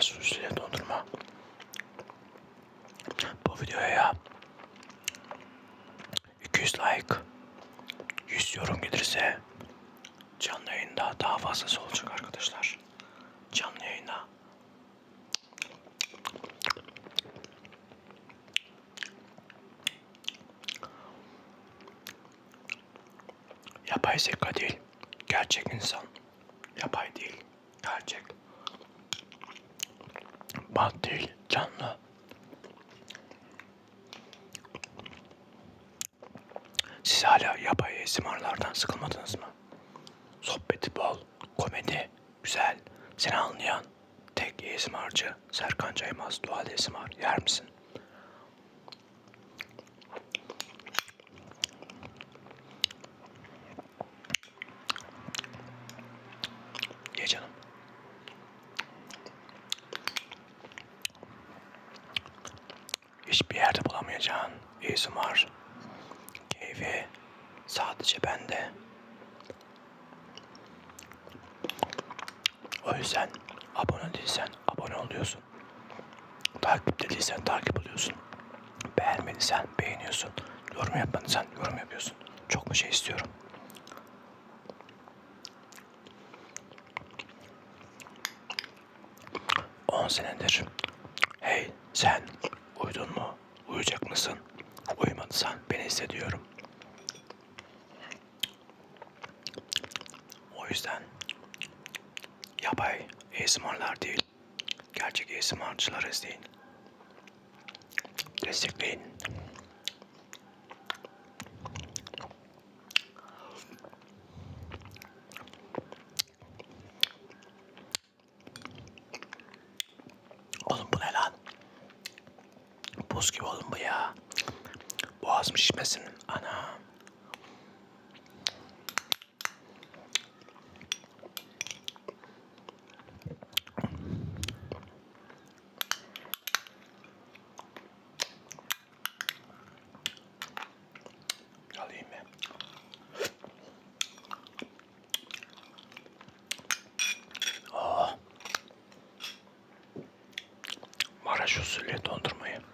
Kaşar sosuyla dondurma. Bu videoya 200 like, 100 yorum gelirse canlı yayında daha fazlası olacak arkadaşlar. Canlı yayına. Yapay zeka değil, gerçek insan. Yapay değil, gerçek. Bant değil. Canlı. Siz hala yapay ASMR'lardan sıkılmadınız mı? Sohbeti bol, komedi, güzel, seni anlayan tek ASMR'cı Serkan Caymaz Doğal ASMR yer misin? Hiçbir yerde bulamayacağın ASMR keyfi sadece bende. O yüzden abone değilsen abone oluyorsun. Takipte değilsen takip oluyorsun. Beğenmediysen beğeniyorsun. Yorum yapmadıysan yorum yapıyorsun. Çok mu şey istiyorum? On senedir. Hey sen uyudun mu? Uyuyacak mısın? Uyumadıysan beni hissediyorum. O yüzden yapay ASMR'lar değil, gerçek ASMR'cıları izleyin. Destekleyin. Oğlum bu ne lan? Buz gibi oğlum bu ya. Boğazım şişmesin. Ana. Alayım mı? Oh. Maraş usulü dondurmayı.